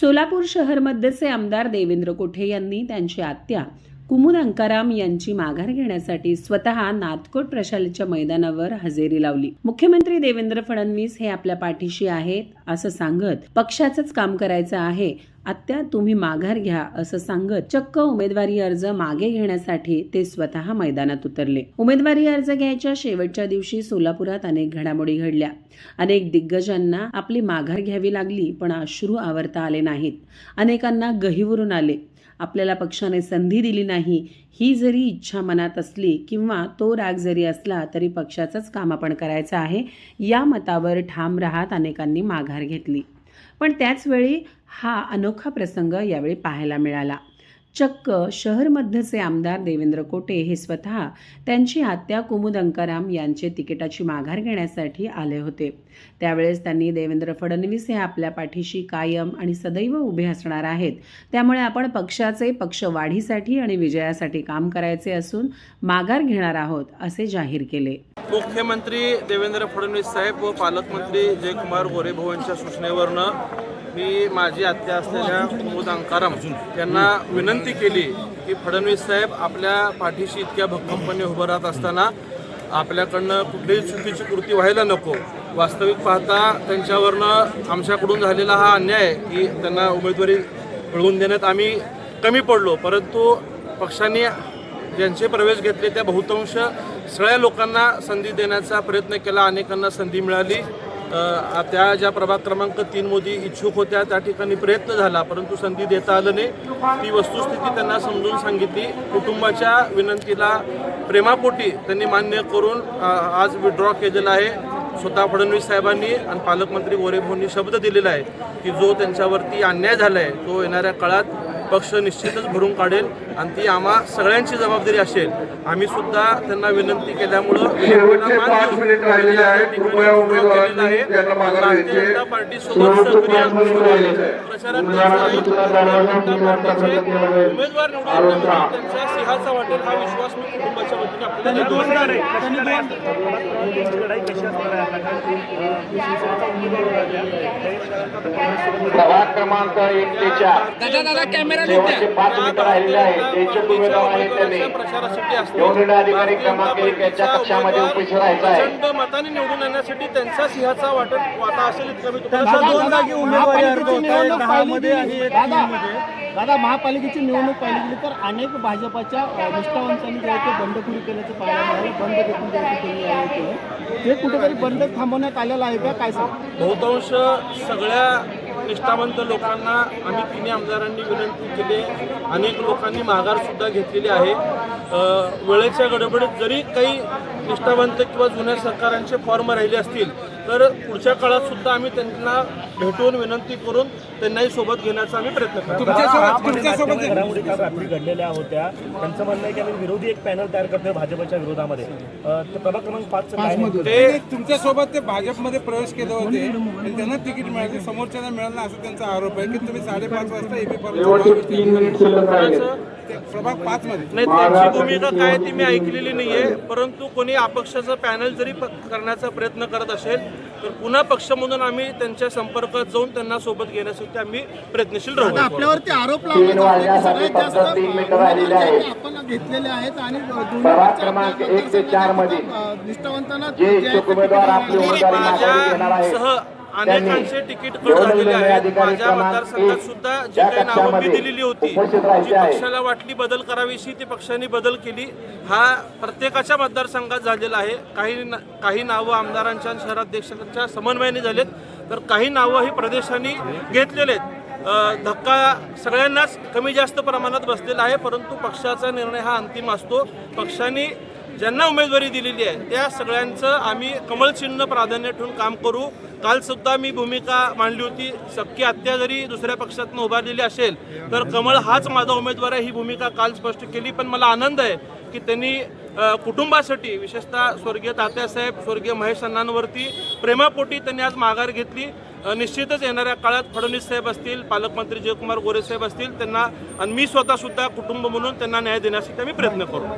सोलापूर शहर मध्यचे आमदार देवेंद्र कोठे यांनी त्यांची आत्या कुमुद अंकाराम यांची माघार घेण्यासाठी स्वतः नाथकोट प्रशालेच्या मैदानावर हजेरी लावली. मुख्यमंत्री देवेंद्र फडणवीस हे आपल्या पाठीशी आहेत असं सांगत पक्षाचंच काम करायचं आहे आत्या तुम्ही माघार घ्या असं सांगत चक्क उमेदवारी अर्ज मागे घेण्यासाठी ते स्वतः मैदानात उतरले. उमेदवारी अर्ज घ्यायच्या शेवटच्या दिवशी सोलापुरात अनेक घडामोडी घडल्या. अनेक दिग्गजांना आपली माघार घ्यावी लागली पण अश्रू आवरता आले नाहीत. अनेकांना गहिवरून आले. आपल्याला पक्षाने संधी दिली नाही ही जरी इच्छा मनात असली किंवा तो राग जरी असला तरी पक्षाचंच काम आपण करायचं आहे या मतावर ठाम राहत अनेकांनी माघार घेतली. पण त्याचवेळी हा अनोखा प्रसंग यावेळी पाहायला मिळाला. चक्क शहर मध्यचे आमदार देवेंद्र कोटे हे स्वतः त्यांची आत्या कुमुद अंकाराम यांचे तिकिटाची माघार घेण्यासाठी आले होते. त्यावेळेस त्यांनी देवेंद्र फडणवीस हे आपल्या पाठीशी कायम आणि सदैव उभे असणार आहेत. त्यामुळे आपण पक्षाचे पक्ष वाढीसाठी आणि विजयासाठी काम करायचे असून माघार घेणार आहोत असे जाहीर केले. मुख्यमंत्री देवेंद्र फडणवीस साहेब व पालकमंत्री जयकुमार गोरेभाऊ यांच्या सूचनेवरनं मी माझी आत्या असलेल्या कुमुद अंकाराम यांना विनंती केली की फडणवीस साहेब आपल्या पाठीशी इतक्या भक्कमपणे उभं राहत असताना आपल्याकडनं कुठलीही चुकीची कृती व्हायला नको. वास्तविक पाहता त्यांच्यावरनं आमच्याकडून झालेला हा अन्याय आहे की त्यांना उमेदवारी मिळवून देण्यात आम्ही कमी पडलो. परंतु पक्षाने ज्यांचे प्रवेश घेतले त्या बहुतांश सगळ्या लोकांना संधी देण्याचा प्रयत्न केला. अनेकांना संधी मिळाली. त्या ज्या प्रभाग क्रमांक तीन मोदी इच्छुक होत्या त्या ठिकाणी प्रयत्न झाला परंतु संधी देता आलं नाही. ती वस्तुस्थिती त्यांना समजून सांगितली. कुटुंबाच्या विनंतीला प्रेमापोटी त्यांनी मान्य करून आज विड्रॉ केलेला आहे. स्वतः फडणवीस साहेबांनी आणि पालकमंत्री गोरेभाऊंनी शब्द दिलेला आहे की जो त्यांच्यावरती अन्याय झाला आहे तो येणाऱ्या काळात पक्ष निश्चितच भरून काढेल आणि ती आम्हा सगळ्यांची जबाबदारी असेल. आम्ही सुद्धा त्यांना विनंती केल्यामुळं. भारतीय जनता पार्टी सोबत उमेदवार निवडून आणण्यामध्ये त्यांच्या सिंहाचा वाटेल हा विश्वास मी कुटुंबाच्या वतीने आपल्याला देतो. प्रभाग क्रमांक एक ते चार. शेवटचे पाच मिनिटं राहिलेले आहेत. त्याचे उमेदवार आहेत त्यांनी. प्रचारासाठी असते निवडणूक अधिकारी क्रमांक एक याच्या कक्षामध्ये उपस्थित राहायचं आहे. प्रचंड मताने निवडून येण्यासाठी त्यांचा सिंहाचा वाटप वाटा असेल इतकं मी तुम्हाला दादा महापालिकेची निवडणूक पाहिली गेली. तर अनेक भाजपाच्या निष्ठावंतांनी जे आहे ते बंडखोरी केल्याचं पाहायला मिळालं. बंद देखील जे आहे ते कुठेतरी बंद थांबवण्यात आलेलं आहे का? काय सांग बहुतांश सगळ्या निष्ठावंत लोकांना आम्ही तिन्ही आमदारांनी विनंती केली अनेक लोकांनी माघार सुद्धा घेतलेली आहे. वेळेच्या गडबडीत जरी काही निष्ठावंत किंवा जुन्या सरकारांचे फॉर्म राहिले असतील तर पुढच्या काळात सुद्धा आम्ही त्यांना भेटून विनंती करून त्यांनाही सोबत घेण्याचा आम्ही प्रयत्न करतो. घडामोडी काल रात्री घडलेल्या होत्या. त्यांचं म्हणणं आहे की आम्ही विरोधी एक पॅनल तयार करतोय भाजपच्या विरोधामध्ये. ते प्रभाग क्रमांक पाच ते तुमच्यासोबत ते भाजपमध्ये प्रवेश केले होते. आणि त्यांना तिकीट मिळाले समोरच्याला मिळालं असा त्यांचा आरोप आहे की तुम्ही साडेपाच वाजता एबी प्रभाग पाच मध्ये नाही त्यांची भूमिका काय ती मी ऐकलेली नाहीये परंतु कोणी अपक्षाचं पॅनल जरी प- करण्याचा प्रयत्न करत असेल तर पुन्हा पक्ष म्हणून आम्ही त्यांच्या संपर्कात जाऊन त्यांना सोबत घेण्यासाठी आम्ही प्रयत्नशील राहू आपल्यावरती आरोप. आपण घेतलेले आहेत आणि निष्ठावंतांना जे अनेकांचे तिकीट कट झालेले आहेत. माझ्या मतदारसंघात सुद्धा जी काही नावं मी दिलेली होती जी. पक्षाला वाटली बदल करावीशी ती पक्षाने बदल केली. हा प्रत्येकाच्या मतदारसंघात झालेला आहे. काही काही नावं आमदारांच्या शहराध्यक्षांच्या समन्वयाने झालेत. तर काही नावं ही प्रदेशांनी घेतलेले आहेत. धक्का सगळ्यांनाच कमी जास्त प्रमाणात बसलेला आहे परंतु पक्षाचा निर्णय हा अंतिम असतो. पक्षाने ज्यांना उमेदवारी दिलेली आहे त्या सगळ्यांचं आम्ही कमळचिन्ह प्राधान्य ठेवून काम करू. काल सुद्धा मी भूमिका मांडली होती शक्य हत्या जरी दुसऱ्या पक्षातून उभारलेली असेल तर कमळ हाच माझा उमेदवार आहे ही भूमिका काल स्पष्ट केली. पण मला आनंद आहे की त्यांनी कुटुंबासाठी विशेषतः स्वर्गीय तात्यासाहेब स्वर्गीय महेश अण्णांवरती प्रेमापोटी त्यांनी आज माघार घेतली. निश्चितच येणाऱ्या काळात फडणवीस साहेब असतील पालकमंत्री जयकुमार गोरे साहेब असतील त्यांना आणि मी स्वतःसुद्धा कुटुंब म्हणून त्यांना न्याय देण्यासाठी आम्ही प्रयत्न करू.